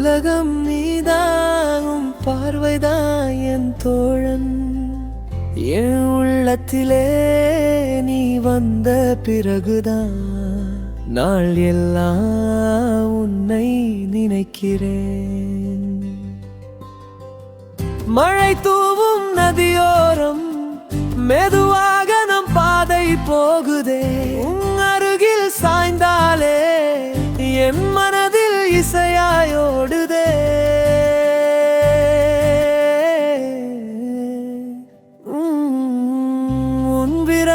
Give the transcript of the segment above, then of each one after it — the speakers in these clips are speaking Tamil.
உலகம் நீதாகும் பார்வைதான் என் தோழன். என் உள்ளத்திலே நீ வந்த பிறகுதான் நாள் எல்லாம் உன்னை நினைக்கிறேன். மழை தூவும் நதியோரம் மெதுவாக நம் பாதை போகுதே. உன் அருகில் சாய்ந்தாலே என் மனதில் இசை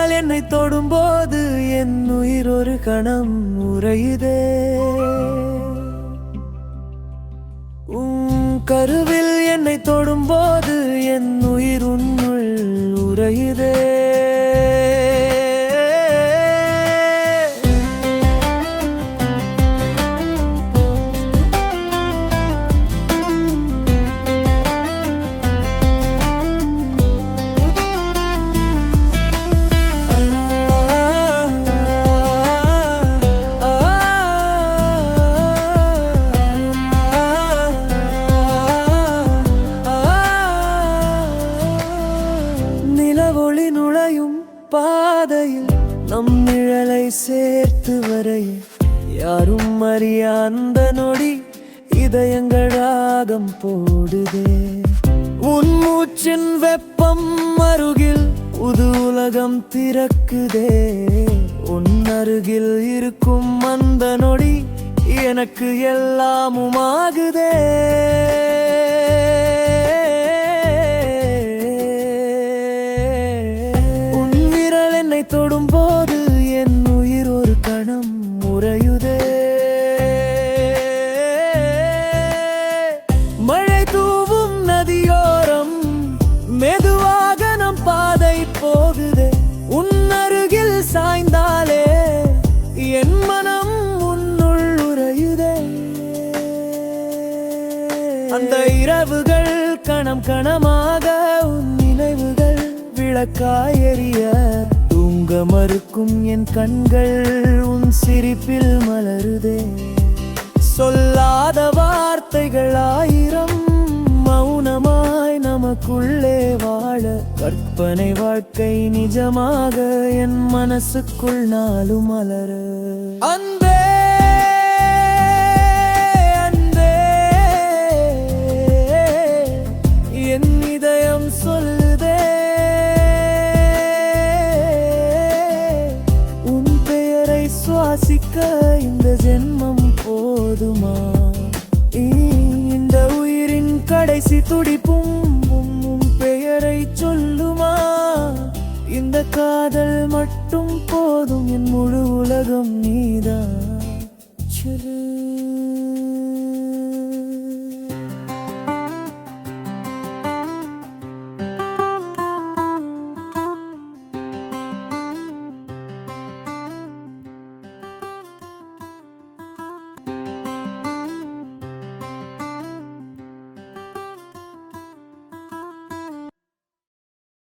கால் விரல் என்னை தொடும்போது என் உயிர் ஒரு கணம் உறையுதே. உம் கருவில் என்னை தொடும்போது என் உயிர் உன்னுள் உறையுதே. ஒளி நுழையும் பாதையில் நம் நிழலை சேர்த்து வரைய. யாரும் அறிய அந்த நொடி இதயங்கள் ராகம் போடுதே. உன் மூச்சின் வெப்பம் அருகில் புது உலகம் திறக்குதே. உன் அருகில் இருக்கும் அந்த நொடி எனக்கு எல்லாமும் ஆகுதே. மெதுவாக பாதை போகுதே. உன் அருகில் சாய்ந்தாலே என் மனம் உன்னுள் உறையுதே. அந்த இரவுகள் கணம் கணமாக உன் நினைவுகள் விளக்காய் எரிய தூங்க மறுக்கும் என் கண்கள் உன் சிரிப்பில் மலருதே. சொல்லாத வார்த்தைகள் ஆயிரம் மௌனம் நமக்குள்ளே வாழ. கற்பனை வாழ்க்கை நிஜமாக என் மனசுக்குள் நாளும் மலர. அன்பே அன்பே. என் இதயம் சொல்லுதே. உன் பெயரை சுவாசிக்க இந்த ஜென்மம் போதுமா? இந்த உயிரின் கடைசி துடிப்பும் காதல் மட்டும் போதும் என் முழு உலகம் நீதான்.